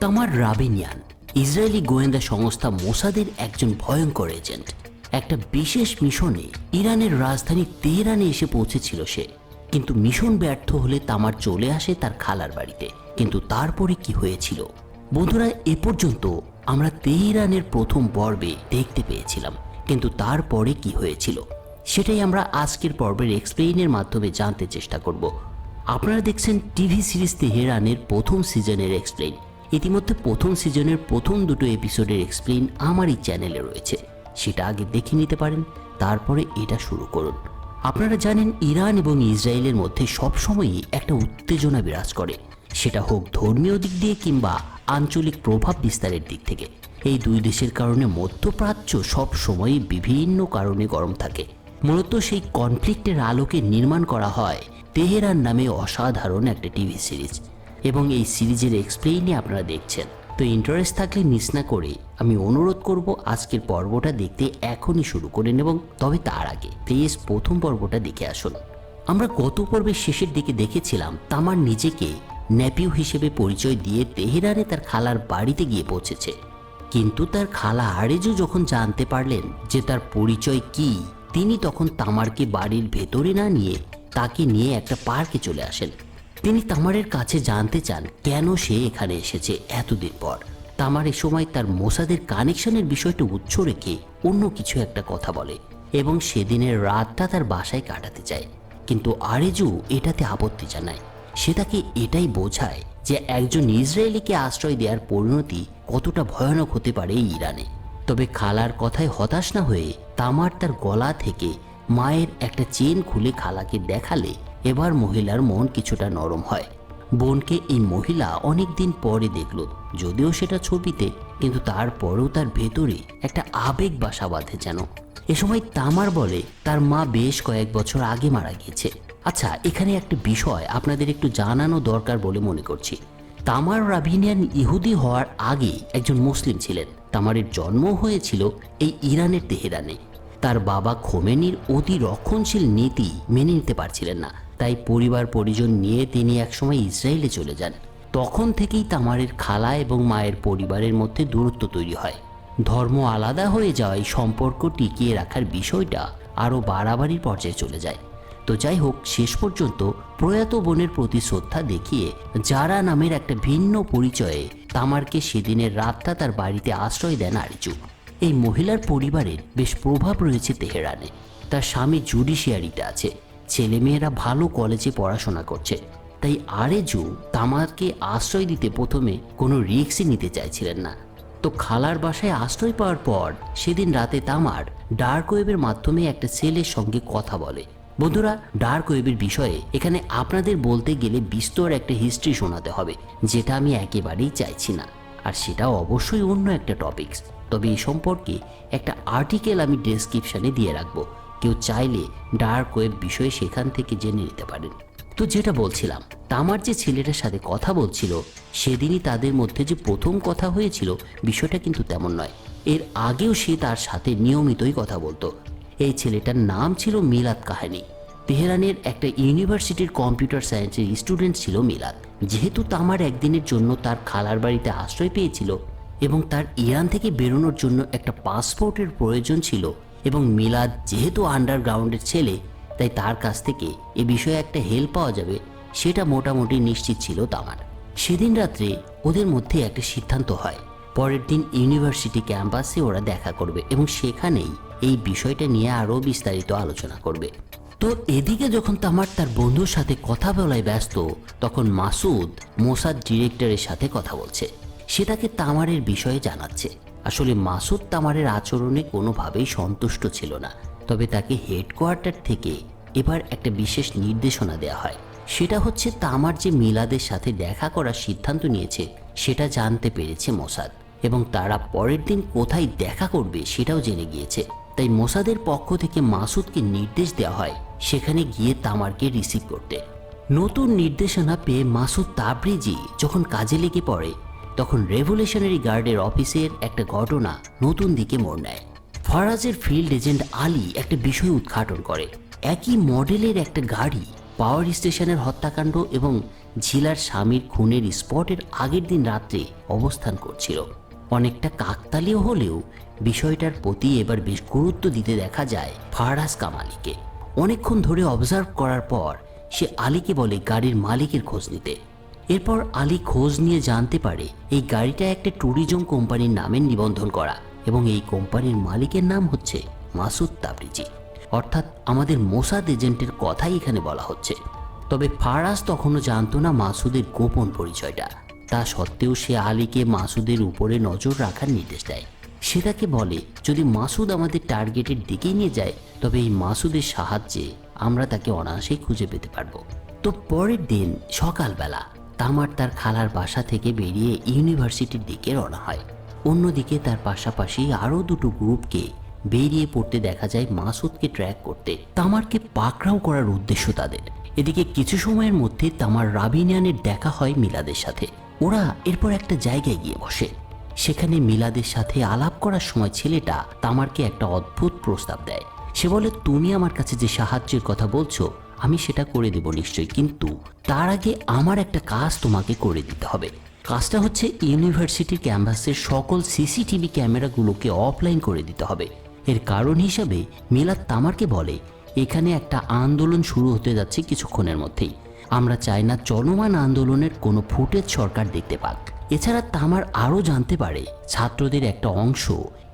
তামার রাবিনিয়ান, ইসরায়েলি গোয়েন্দা সংস্থা মোসাদের একজন ভয়ঙ্কর এজেন্ট। একটা বিশেষ মিশনে ইরানের রাজধানী তেহরানে এসে পৌঁছেছিল সে। কিন্তু মিশন ব্যর্থ হলে তামার চলে আসে তার খালার বাড়িতে। কিন্তু তারপরে কি হয়েছিল? বন্ধুরা, এ পর্যন্ত আমরা তেহরানের প্রথম পর্বে দেখতে পেয়েছিলাম। কিন্তু তারপরে কি হয়েছিল? সেটাই আমরা আজকের পর্বের এক্সপ্লেইনের মাধ্যমে জানতে চেষ্টা করব। আপনারা দেখছেন টিভি সিরিজ তেহরানের প্রথম সিজনের এক্সপ্লেইন ইতিমধ্যে প্রথম সিজনের প্রথম দুটো এপিসোডের এক্সপ্লেইন আমার এই চ্যানেলে রয়েছে। সেটা আগে দেখে নিতে পারেন, তারপরে এটা শুরু করুন। আপনারা জানেন, ইরান এবং ইসরায়েলের মধ্যে সবসময়ই একটা উত্তেজনা বিরাজ করে। সেটা হোক ধর্মীয় দিক দিয়ে কিংবা আঞ্চলিক প্রভাব বিস্তারের দিক থেকে। এই দুই দেশের কারণে মধ্যপ্রাচ্য সব সময়ই বিভিন্ন কারণে গরম থাকে। মূলত সেই কনফ্লিক্টের আলোকে নির্মাণ করা হয় তেহরান নামে অসাধারণ একটা টিভি সিরিজ। এবং এই সিরিজের এক্সপ্লেইনে আপনারা দেখছেন। তো ইন্টারেস্ট থাকলে মিস না করে আমি অনুরোধ করব আজকের পর্বটা দেখতে এখনই শুরু করেন এবং তবে তার আগে প্লিজ প্রথম পর্বটা দেখে আসুন। আমরা গত পর্বের শেষের দিকে দেখেছিলাম, তামার নিজেকে ন্যাপিউ হিসেবে পরিচয় দিয়ে তেহরানে তার খালার বাড়িতে গিয়ে পৌঁছেছে। কিন্তু তার খালা আরেজু যখন জানতে পারলেন যে তার পরিচয় কি, তিনি তখন তামারকে বাড়ির ভেতরে না নিয়ে তাকে নিয়ে একটা পার্কে চলে আসেন। তিনি তামারের কাছে জানতে চান, কেন সে এখানে এসেছে এতদিন পর। তামার এ সময় তার মোসাদের কানেকশনের বিষয়টা উচ্চ রেখে অন্য কিছু একটা কথা বলে এবং সেদিনের রাতটা তার বাসায় কাটাতে চায়। কিন্তু আরেজু এটাতে আপত্তি জানায়। সে তাকে এটাই বোঝায় যে একজন ইসরায়েলিকে আশ্রয় দেওয়ার পরিণতি কতটা ভয়ানক হতে পারে ইরানে। তবে খালার কথায় হতাশ না হয়ে তামার তার গলা থেকে মায়ের একটা চেন খুলে খালাকে দেখালে এবার মহিলার মন কিছুটা নরম হয়। বোনকে এই মহিলা অনেক দিন পরে দেখল, যদিও সেটা ছবিতে, কিন্তু তারপরেও তার ভেতরে একটা আবেগ বাসা বাঁধে যেন। এ সময় তামার বলে, তার মা বেশ কয়েক বছর আগে মারা গিয়েছে। আচ্ছা এখানে একটা বিষয় আপনাদের একটু জানানো দরকার বলে মনে করছি। তামার রাভিনিয়ান ইহুদি হওয়ার আগে একজন মুসলিম ছিলেন। তামারের জন্ম হয়েছিল এই ইরানের তেহরানে। তার বাবা খোমেনির অতি রক্ষণশীল নীতি মেনে নিতে পারছিলেন না। তাই পরিবার পরিজন নিয়ে তিনি একসময় ইসরায়েলে চলে যান। তখন থেকেই তামারের খালা এবং মায়ের পরিবারের মধ্যে দূরত্ব তৈরি হয়। ধর্ম আলাদা হয়ে যাওয়ায় সম্পর্ক টিকিয়ে রাখার বিষয়টা আরও বাড়াবাড়ির পর্যায়ে চলে যায়। তো যাই হোক, শেষ পর্যন্ত প্রয়াত বোনের প্রতি শ্রদ্ধা দেখিয়ে যারা নামের একটা ভিন্ন পরিচয়ে তামারকে সেদিনের রাতটা তার বাড়িতে আশ্রয় দেন আরিচু। এই মহিলার পরিবারের বেশ প্রভাব রয়েছে তেহরানে। তার স্বামী জুডিশিয়ারিতে আছে। ছেলেমেয়েরা ভালো কলেজে পড়াশোনা করছে। তাই আরেজু তামারকে আশ্রয় দিতে প্রথমে কোনো রিস্কই নিতে চাইছিলেন না। তো খালার বাসায় আশ্রয় পাওয়ার পর সেদিন রাতে তামার ডার্ক ওয়েবের মাধ্যমে একটা ছেলের সঙ্গে কথা বলে। বন্ধুরা ডার্ক ওয়েবের বিষয়ে এখানে আপনাদের বলতে গেলে বিস্তর একটা হিস্ট্রি শোনাতে হবে, যেটা আমি একেবারেই চাইছি না। আর সেটা অবশ্যই অন্য একটা টপিকস তবে এই সম্পর্কে একটা আর্টিকেল আমি ডেসক্রিপশানে দিয়ে রাখব। কেউ চাইলে ডার্ক ওয়েব বিষয়ে সেখান থেকে জেনে নিতে পারেন। তো যেটা বলছিলাম, তামার যে ছেলেটার সাথে কথা বলছিল, সেদিনই তাদের মধ্যে যে প্রথম কথা হয়েছিল বিষয়টা কিন্তু তেমন নয়। এর আগেও সে তার সাথে নিয়মিতই কথা বলতো। এই ছেলেটার নাম ছিল মিলাদ কাহানি। তেহরানের একটা ইউনিভার্সিটির কম্পিউটার সায়েন্সের স্টুডেন্ট ছিল মিলাদ যেহেতু তামার একদিনের জন্য তার খালার বাড়িতে আশ্রয় পেয়েছিল এবং তার ইরান থেকে বেরোনোর জন্য একটা পাসপোর্টের প্রয়োজন ছিল এবং মিলাদ যেহেতু আন্ডারগ্রাউন্ডের ছেলে, তাই তার কাছ থেকে এ বিষয়ে একটা হেল্প পাওয়া যাবে, সেটা মোটামুটি নিশ্চিত ছিল তামার। সেদিন রাত্রে ওদের মধ্যে একটা সিদ্ধান্ত হয়। পরের দিন ইউনিভার্সিটি ক্যাম্পাসে ওরা দেখা করবে এবং সেখানেই এই বিষয়টা নিয়ে আরও বিস্তারিত আলোচনা করবে। তো এদিকে যখন তামার তার বন্ধুর সাথে কথা বলায় ব্যস্ত, তখন মাসুদ মোসাদ ডিরেক্টরের সাথে কথা বলছে। সে তাকে তামারের বিষয়ে জানাচ্ছে। আসলে মাসুদ তামারের আচরণে কোনোভাবেই সন্তুষ্ট ছিল না। তবে তাকে হেডকোয়ার্টার থেকে এবার একটা বিশেষ নির্দেশনা দেওয়া হয়। সেটা হচ্ছে তামার যে মিলাদের সাথে দেখা করার সিদ্ধান্ত নিয়েছে, সেটা জানতে পেরেছে মোসাদ। এবং তারা পরের দিন কোথায় দেখা করবে সেটাও জেনে গিয়েছে। তাই মোসাদের পক্ষ থেকে মাসুদকে নির্দেশ দেওয়া হয়, সেখানে গিয়ে তামারকে রিসিভ করতে। নতুন নির্দেশনা পেয়ে মাসুদ তাবরিজি যখন কাজে লেগে পড়ে তখন রেভলিউশনারি গার্ডের অফিসের একটা ঘটনা নতুন দিকে মোড় নেয়। ফরাজের ফিল্ড এজেন্ট আলী একটা বিষয় উদ্ঘাটন করে। একই মডেলের একটা গাড়ি, পাওয়ার স্টেশনের হত্যাকাণ্ড এবং ঝিলার স্বামীর খুনের স্পটের আগের দিন রাত্রে অবস্থান করছিল। অনেকটা কাকতালীয় হলেও বিষয়টার প্রতি এবার বেশ গুরুত্ব দিতে দেখা যায় ফারাজ কামালিকে। অনেকক্ষণ ধরে অবজার্ভ করার পর সে আলীকে বলে গাড়ির মালিকের খোঁজ নিতে। এরপর আলী খোঁজ নিয়ে জানতে পারে এই গাড়িটা একটা ট্যুরিজম কোম্পানির নামে নিবন্ধন করা এবং এই কোম্পানির মালিকের নাম হচ্ছে মাসুদ তাবরিজি। অর্থাৎ আমাদের মোসাদ এজেন্টের কথাই এখানে বলা হচ্ছে। তবে ফারাজ তখনও জানতো না মাসুদের গোপন পরিচয়টা। তা সত্ত্বেও সে আলীকে মাসুদের উপরে নজর রাখার নির্দেশ দেয়। সে তাকে বলে, যদি মাসুদ আমাদের টার্গেটের দিকেই নিয়ে যায়, তবে এই মাসুদের সাহায্যে আমরা তাকে অনায়াসেই খুঁজে পেতে পারব। তো পরের দিন সকালবেলা তামার তার খালার বাসা থেকে বেরিয়ে ইউনিভার্সিটির দিকে রওনা হয়। অন্যদিকে তার পাশাপাশি আরও দুটো গ্রুপকে বেরিয়ে পড়তে দেখা যায় মাসুদকে ট্র্যাক করতে। তামারকে পাকড়াও করার উদ্দেশ্য তাদের। এদিকে কিছু সময়ের মধ্যে তামার রাবিনিয়ানের দেখা হয় মিলাদের সাথে। ওরা এরপর একটা জায়গায় গিয়ে বসে। সেখানে মিলাদের সাথে আলাপ করার সময় ছেলেটা তামারকে একটা অদ্ভুত প্রস্তাব দেয়। সে বলে, তুমি আমার কাছে যে সাহায্যের কথা বলছো আমি সেটা করে দেব নিশ্চয়ই, কিন্তু তার আগে আমার একটা কাজ তোমাকে করে দিতে হবে। কাজটা হচ্ছে ইউনিভার্সিটির ক্যাম্পাসের সকল সিসিটিভি ক্যামেরাগুলোকে অফলাইন করে দিতে হবে। এর কারণ হিসাবে মিলাদ তামারকে বলে, এখানে একটা আন্দোলন শুরু হতে যাচ্ছে কিছুক্ষণের মধ্যেই। আমরা চাই না চলমান আন্দোলনের কোনো ফুটেজ সরকার দেখতে পাক। এছাড়া তামার আরও জানতে পারে, ছাত্রদের একটা অংশ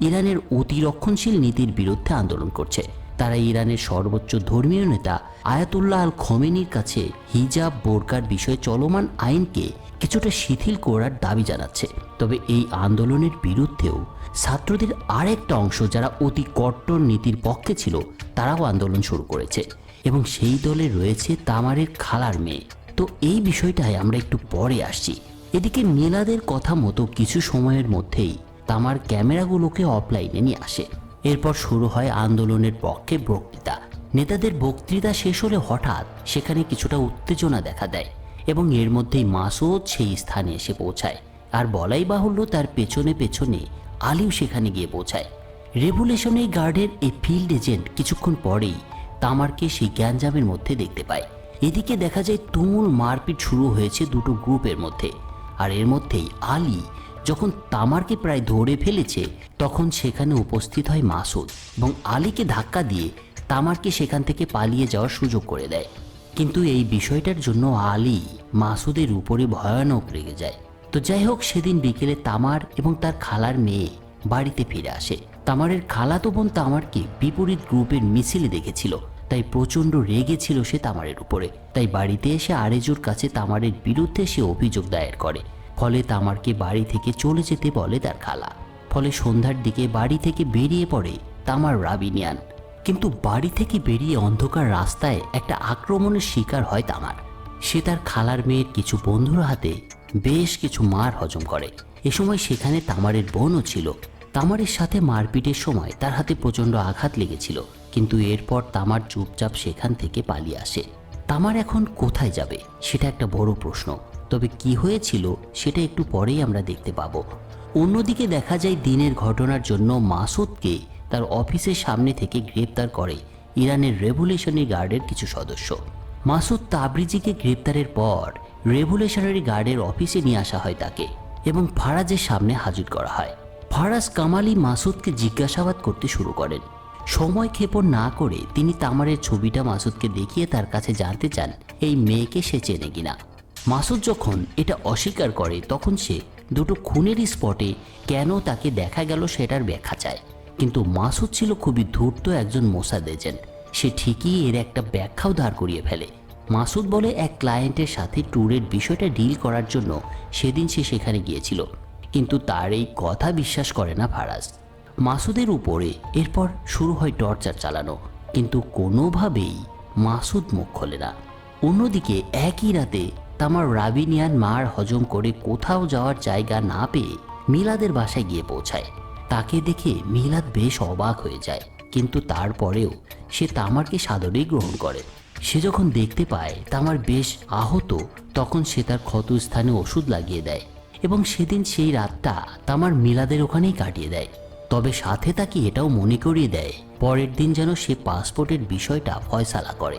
ইরানের অতিরক্ষণশীল নীতির বিরুদ্ধে আন্দোলন করছে। তারা ইরানের সর্বোচ্চ ধর্মীয় নেতা আয়াতুল্লাহ আল খমেনির কাছে হিজাব, বোরকার বিষয়ে চলমান আইনকে কিছুটা শিথিল করার দাবি জানাচ্ছে। তবে এই আন্দোলনের বিরুদ্ধেও ছাত্রদের আরেকটা অংশ যারা অতি কট্টর নীতির পক্ষে ছিল, তারাও আন্দোলন শুরু করেছে এবং সেই দলে রয়েছে তামারের খালার মেয়ে। তো এই বিষয়টায় আমরা একটু পরে আসছি। এদিকে মেলাদের কথা মতো কিছু সময়ের মধ্যেই তামার ক্যামেরাগুলোকে অফলাইনে নিয়ে আসে। এরপর শুরু হয় আন্দোলনের পক্ষে বক্তৃতা। নেতাদের বক্তৃতা শেষ হলে হঠাৎ সেখানে কিছুটা উত্তেজনা দেখা দেয় এবং এর মধ্যেই মাসুদ সেই স্থানে এসে পৌঁছায়। আর বলাই বাহুল্য তার পেছনে পেছনে আলিও সেখানে গিয়ে পৌঁছায়। রেভুলেশনে গার্ডের এই ফিল্ড এজেন্ট কিছুক্ষণ পরেই তামারকে সেই গ্যাঞ্জামের মধ্যে দেখতে পায়। এদিকে দেখা যায় তুমুল মারপিট শুরু হয়েছে দুটো গ্রুপের মধ্যে। আর এর মধ্যেই আলী যখন তামারকে প্রায় ধরে ফেলেছে, তখন সেখানে উপস্থিত হয় মাসুদ এবং আলীকে ধাক্কা দিয়ে তামারকে সেখান থেকে পালিয়ে যাওয়ার সুযোগ করে দেয়। কিন্তু এই বিষয়টার জন্য আলী মাসুদের উপরে ভয়ানক রেগে যায়। তো যাই হোক, সেদিন বিকেলে তামার এবং তার খালার মেয়ে বাড়িতে ফিরে আসে। তামারের খালাতো বোন তামারকে বিপরীত গ্রুপের মিছিলে দেখেছিল, তাই প্রচণ্ড রেগে ছিল সে তামারের উপরে। তাই বাড়িতে এসে আরেজুর কাছে তামারের বিরুদ্ধে সে অভিযোগ দায়ের করে। ফলে তামারকে বাড়ি থেকে চলে যেতে বলে তার খালা। ফলে সন্ধ্যার দিকে বাড়ি থেকে বেরিয়ে পড়ে তামার রাবিনিয়ান। কিন্তু বাড়ি থেকে বেরিয়ে অন্ধকার রাস্তায় একটা আক্রমণের শিকার হয় তামার। সে তার খালার মেয়ের কিছু বন্ধুর হাতে বেশ কিছু মার হজম করে। এ সময় সেখানে তামারের বোনও ছিল। তামারের সাথে মারপিটের সময় তার হাতে প্রচণ্ড আঘাত লেগেছিল। কিন্তু এরপর তামার চুপচাপ সেখান থেকে পালিয়ে আসে। তামার এখন কোথায় যাবে, সেটা একটা বড় প্রশ্ন। তবে কি হয়েছিল সেটা একটু পরেই আমরা দেখতে পাব। অন্যদিকে দেখা যায় দিনের ঘটনার জন্য মাসুদকে তার অফিসের সামনে থেকে গ্রেপ্তার করে ইরানের রেভুলেশনারি গার্ডের কিছু সদস্য। মাসুদ তাবরিজিকে গ্রেপ্তারের পর রেভুলেশনারি গার্ডের অফিসে নিয়ে আসা হয় তাকে এবং ফারাজের সামনে হাজির করা হয়। ফারাজ কামালি মাসুদকে জিজ্ঞাসাবাদ করতে শুরু করেন। সময় ক্ষেপণ না করে তিনি তামারের ছবিটা মাসুদকে দেখিয়ে তার কাছে জানতে চান, এই মেয়েকে সে চেনে কিনা। মাসুদ যখন এটা অস্বীকার করে, তখন সে দুটো খুনের স্পটে কেন তাকে দেখা গেল সেটার ব্যাখ্যা চায়। কিন্তু মাসুদ ছিল খুবই ধূর্ত একজন মোসাদ এজেন্ট। সে ঠিকই এর একটা ব্যাখ্যাও দাঁড় করিয়ে ফেলে। মাসুদ বলে এক ক্লায়েন্টের সাথে ট্যুরের বিষয়টা ডিল করার জন্য সেদিন সে সেখানে গিয়েছিল। কিন্তু তার এই কথা বিশ্বাস করে না ফারাজ। মাসুদের উপরে এরপর শুরু হয় টর্চার চালানো। কিন্তু কোনোভাবেই মাসুদ মুখ খোলে না। অন্যদিকে একই রাতে তামার রাবিনিয়ান মার হজম করে কোথাও যাওয়ার জায়গা না পেয়ে মিলাদের বাসায় গিয়ে পৌঁছায়। তাকে দেখে মিলাদ বেশ অবাক হয়ে যায়। কিন্তু তারপরেও সে তামারকে সাদরেই গ্রহণ করে। সে যখন দেখতে পায় তামার বেশ আহত, তখন সে তার ক্ষত স্থানে ওষুধ লাগিয়ে দেয় এবং সেদিন সেই রাতটা তামার মিলাদের ওখানেই কাটিয়ে দেয়। তবে সাথে তাকে এটাও মনে করিয়ে দেয়, পরের দিন যেন সে পাসপোর্টের বিষয়টা ফয়সালা করে।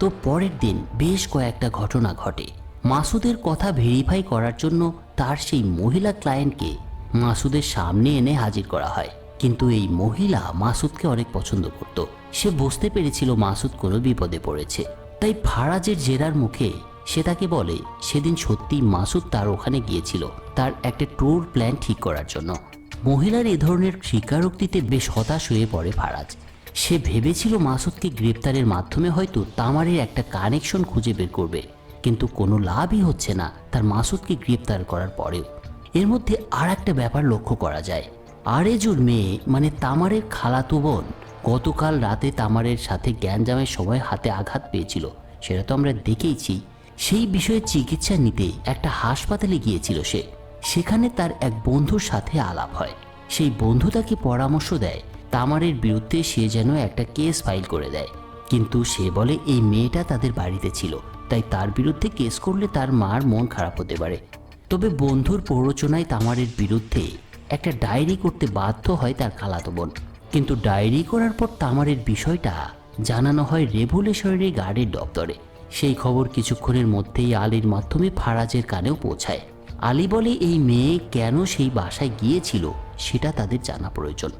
তো পরের দিন বেশ কয়েকটা ঘটনা ঘটে। মাসুদের কথা ভেরিফাই করার জন্য তার সেই মহিলা ক্লায়েন্টকে মাসুদের সামনে এনে হাজির করা হয়। কিন্তু এই মহিলা মাসুদকে অনেক পছন্দ করত। সে বুঝতে পেরেছিল মাসুদ কোনো বিপদে পড়েছে। তাই ফারাজের জেরার মুখে সে তাকে বলে, সেদিন সত্যি মাসুদ তার ওখানে গিয়েছিল, তার একটা ট্যুর প্ল্যান ঠিক করার জন্য। মহিলার এ ধরনের স্বীকারোক্তিতে বেশ হতাশ হয়ে পড়ে ফারাজ। সে ভেবেছিল মাসুদকে গ্রেপ্তারের মাধ্যমে হয়তো তামারের একটা কানেকশন খুঁজে বের করবে। কিন্তু কোনো লাভই হচ্ছে না তার মাসুদকে গ্রেপ্তার করার পরেও। এর মধ্যে আর একটা ব্যাপার লক্ষ্য করা যায়। আরেজুর মেয়ে মানে তামারের খালাতো বোন, গতকাল রাতে তামারের সাথে জ্ঞানজামের সময় হাতে আঘাত পেয়েছিল। সেটা তো আমরা দেখেইছি। সেই বিষয়ে চিকিৎসা নিতে একটা হাসপাতালে গিয়েছিল সে। সেখানে তার এক বন্ধুর সাথে আলাপ হয়। সেই বন্ধু তাকে পরামর্শ দেয়, তামারের বিরুদ্ধে সে যেন একটা কেস ফাইল করে দেয়। কিন্তু সে বলে, এই মেয়েটা তাদের বাড়িতে ছিল। তাই তার বিরুদ্ধে কেস করলে তার মার মন খারাপ হতে পারে। তবে বন্ধুর প্ররোচনায় তামারের বিরুদ্ধে একটা ডায়েরি করতে বাধ্য হয় তার খালাতো বোন। কিন্তু ডায়েরি করার পর তামারের বিষয়টা জানানো হয় রেভুলেশনারি গার্ডের দপ্তরে। সেই খবর কিছুক্ষণের মধ্যেই আলীর মাধ্যমে ফারাজের কানেও পৌঁছায়। আলী বলে, এই মেয়ে কেন সেই বাসায় গিয়েছিল সেটা তাদের জানা প্রয়োজন।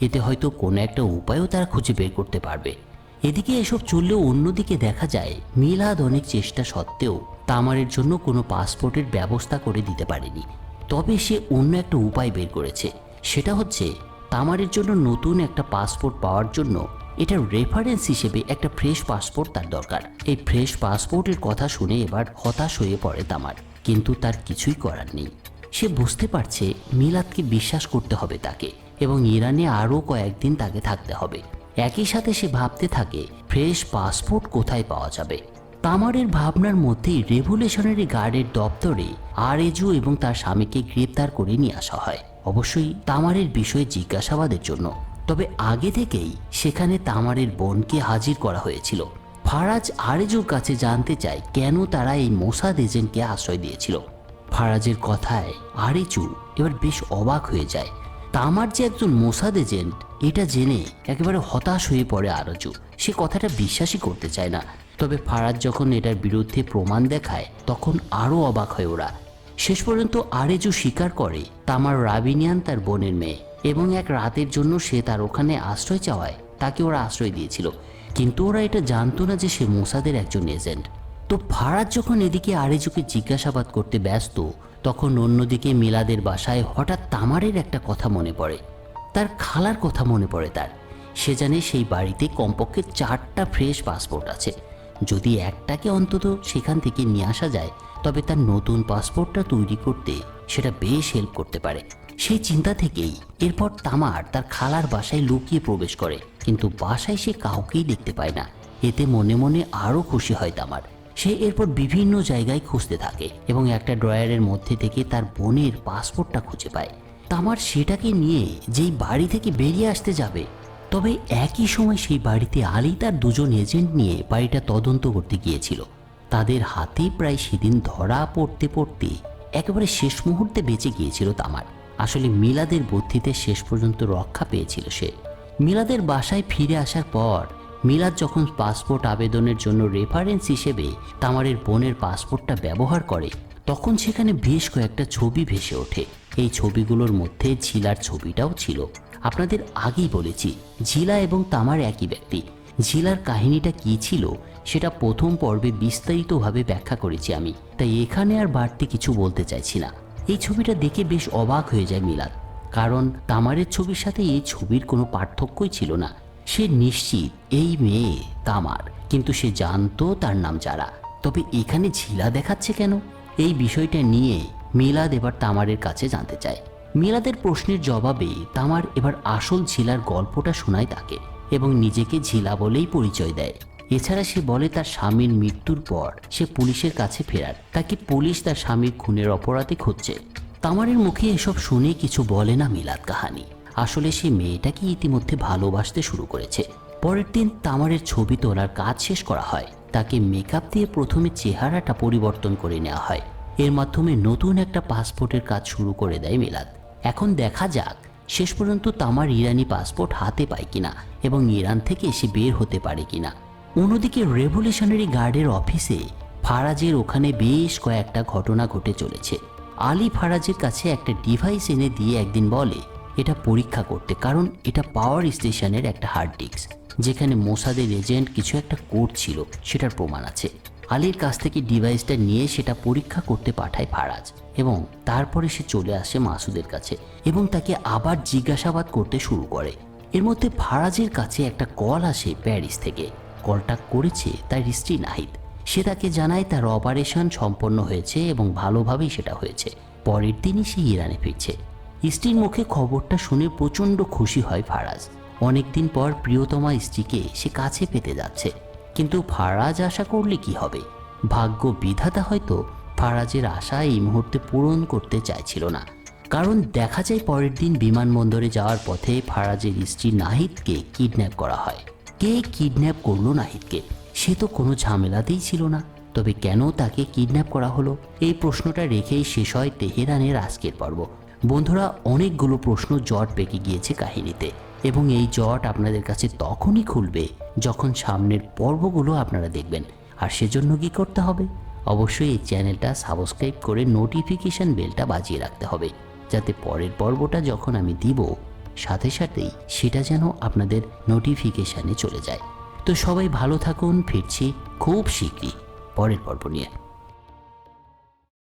এতে হয়তো কোনো একটা উপায়ও তারা খুঁজে বের করতে পারবে। এদিকে এসব চললেও অন্যদিকে দেখা যায়, মিলাদ অনেক চেষ্টা সত্ত্বেও তামারের জন্য কোনো পাসপোর্টের ব্যবস্থা করে দিতে পারেনি। তবে সে অন্য একটা উপায় বের করেছে। সেটা হচ্ছে, তামারের জন্য নতুন একটা পাসপোর্ট পাওয়ার জন্য এটা রেফারেন্স হিসেবে একটা ফ্রেশ পাসপোর্ট তার দরকার। এই ফ্রেশ পাসপোর্টের কথা শুনে এবার হতাশ হয়ে পড়ে তামার, কিন্তু তার কিছুই করার নেই। সে বুঝতে পারছে মিলাদকে বিশ্বাস করতে হবে তাকে এবং ইরানে আরও কয়েকদিন তাকে থাকতে হবে। একই সাথে সে ভাবতে থাকে, ফ্রেশ পাসপোর্ট কোথায় পাওয়া যাবে? তামারের ভাবনার মধ্যেই রেভুলেশনারি গার্ডের দপ্তরে আরেজু এবং তার স্বামীকে গ্রেপ্তার করে নিয়ে আসা হয়। অবশ্যই তামারের বিষয়ে জিজ্ঞাসাবাদের জন্য। তবে আগে থেকেই সেখানে তামারের বোনকে হাজির করা হয়েছিল। ফারাজ আরেজুর কাছে জানতে চায় কেন তারা এই মোসাদ এজেন্টকে আশ্রয় দিয়েছিল। ফারাজের কথায় আরেচু এবার বেশ অবাক হয়ে যায়। তামার যে একজন মোসাদ এজেন্ট, এটা জেনে একেবারে হতাশ হয়ে পড়ে আরজু। সে কথাটা বিশ্বাসই করতে চায় না। তবে ফারাজ যখন এটার বিরুদ্ধে প্রমাণ দেখায়, তখন আরও অবাক হয় ওরা। শেষ পর্যন্ত আরেজু স্বীকার করে তামার রাবিনিয়ান তার বোনের মেয়ে এবং এক রাতের জন্য সে তার ওখানে আশ্রয় চাওয়ায়, তাকে ওরা আশ্রয় দিয়েছিল। কিন্তু ওরা এটা জানতো না যে সে মোসাদের একজন এজেন্ট। তো ফারাজ যখন এদিকে আরেজুকে জিজ্ঞাসাবাদ করতে ব্যস্ত তখন অন্যদিকে মিলাদের বাসায় হঠাৎ তামারের একটা কথা মনে পড়ে। তার খালার কথা মনে পড়ে তার। সে জানে সেই বাড়িতে কমপক্ষে চারটা ফ্রেশ পাসপোর্ট আছে। যদি একটাকে অন্তত সেখান থেকে নিয়ে আসা যায়, তবে তার নতুন পাসপোর্টটা তৈরি করতে সেটা বেশ হেল্প করতে পারে। সেই চিন্তা থেকেই এরপর তামার তার খালার বাসায় লুকিয়ে প্রবেশ করে, কিন্তু বাসায় সে কাউকেই দেখতে পায় না। এতে মনে মনে আরও খুশি হয় তামার। সে এরপর বিভিন্ন জায়গায় খুঁজতে থাকে এবং একটা ড্রয়ারের মধ্যে থেকে তার বোনের পাসপোর্টটা খুঁজে পায়। তামার সেটাকে নিয়ে যেই বাড়ি থেকে বেরিয়ে আসতে যাবে, তবে একই সময় সেই বাড়িতে আলী তার দুজন এজেন্ট নিয়ে বাড়িটা তদন্ত করতে গিয়েছিল। তাদের হাতে প্রায় সেদিন ধরা পড়তে পড়তে একেবারে শেষ মুহূর্তে বেঁচে গিয়েছিল তামার। আসলে মিলাদের বুদ্ধিতে শেষ পর্যন্ত রক্ষা পেয়েছিল সে। মিলাদের বাসায় ফিরে আসার পর মিলাদ যখন পাসপোর্ট আবেদনের জন্য রেফারেন্স হিসেবে তামারের বোনের পাসপোর্টটা ব্যবহার করে, তখন সেখানে বেশ কয়েকটা ছবি ভেসে ওঠে। এই ছবিগুলোর মধ্যে ঝিলার ছবিটাও ছিল। আপনাদের আগেই বলেছি, ঝিলা এবং তামার একই ব্যক্তি। ঝিলার কাহিনীটা কি ছিল, সেটা প্রথম পর্বে বিস্তারিতভাবে ব্যাখ্যা করেছি আমি। তাই এখানে আর বাড়তি কিছু বলতে চাইছি না। এই ছবিটা দেখে বেশ অবাক হয়ে যায় মিলাদ। কারণ তামারের ছবির সাথে এই ছবির কোনো পার্থক্যই ছিল না। সে নিশ্চিত, এই মেয়ে তামার। কিন্তু সে জানতো তার নাম যারা। তবে এখানে ঝিলা দেখাচ্ছে কেন? এই বিষয়টা নিয়ে মিলাদ এবার তামারের কাছে জানতে চায়। মিলাদের প্রশ্নের জবাবে তামার এবার আসল ঝিলার গল্পটা শোনায় তাকে এবং নিজেকে ঝিলা বলেই পরিচয় দেয়। এছাড়া সে বলে তার স্বামীর মৃত্যুর পর সে পুলিশের কাছে ফেরার। তাকে পুলিশ তার স্বামীর খুনের অপরাধে খুঁজছে। তামারের মুখে এসব শুনে কিছু বলে না মিলাদ কাহানি। আসলে সে মেয়েটাকে ইতিমধ্যে ভালোবাসতে শুরু করেছে। পরের দিন তামারের ছবি তোলার কাজ শেষ করা হয়। তাকে মেকআপ দিয়ে প্রথমে চেহারাটা পরিবর্তন করে নেওয়া হয়। এর মাধ্যমে নতুন একটা পাসপোর্টের কাজ শুরু করে দেয় মিলাদ। এখন দেখা যাক, শেষ পর্যন্ত তামার ইরানি পাসপোর্ট হাতে পায় কিনা এবং ইরান থেকে এসে বের হতে পারে কিনা। অন্যদিকে রেভলিউশনারি গার্ডের অফিসে ফারাজের ওখানে বেশ কয়েকটা ঘটনা ঘটে চলেছে। আলী ফারাজের কাছে একটা ডিভাইস এনে দিয়ে একদিন বলে এটা পরীক্ষা করতে, কারণ এটা পাওয়ার স্টেশনের একটা হার্ড ডিস্ক যেখানে মোসাদের এজেন্ট কিছু একটা কোড ছিল, সেটার প্রমাণ আছে। আলীর কাছ থেকে ডিভাইসটা নিয়ে সেটা পরীক্ষা করতে পাঠায় ফারাজ, এবং তারপরে সে চলে আসে মাসুদের কাছে, এবং তাকে আবার জিজ্ঞাসাবাদ করতে শুরু করে। এর মধ্যে ফারাজের কাছে একটা কল আসে প্যারিস থেকে। কলটা করেছে তার স্ত্রী নাহিদ। সে তাকে জানায় তার অপারেশন সম্পন্ন হয়েছে এবং ভালোভাবেই সেটা হয়েছে। পরের দিনই সে ইরানে ফিরছে। স্ত্রীর মুখে খবরটা শুনে প্রচণ্ড খুশি হয় ফারাজ। অনেকদিন পর প্রিয়তমা স্ত্রীকে সে কাছে পেতে যাচ্ছে। কিন্তু ফারাজ আশা করলে কি হবে? ভাগ্য বিধাতা হয়তো ফারাজের আশা এই মুহূর্তে পূরণ করতে চাইছিল না। কারণ দেখা যায় পরের দিন বিমানবন্দরে যাওয়ার পথে ফারাজের স্ত্রী নাহিদকে কিডন্যাপ করা হয়। কে কিডন্যাপ করল নাহিদকে? সে তো কোনো ঝামেলাতেই ছিল না। তবে কেন তাকে কিডন্যাপ করা হলো? এই প্রশ্নটা রেখেই শেষ হয় তেহরানের আজকের পর্ব। বন্ধুরা, অনেকগুলো প্রশ্ন জট পেকে গিয়েছে কাহিনীতে এবং এই জট আপনাদের কাছে তখনই খুলবে যখন সামনের পর্বগুলো আপনারা দেখবেন। আর সেজন্য কি করতে হবে? অবশ্যই এই চ্যানেলটা সাবস্ক্রাইব করে নোটিফিকেশন বেলটা বাজিয়ে রাখতে হবে, যাতে পরের পর্বটা যখন আমি দিব, সাথে সাথেই সেটা যেন আপনাদের নোটিফিকেশানে চলে যায়। তো সবাই ভালো থাকুন, ফিরছি খুব শীঘ্রই পরের পর্ব নিয়ে।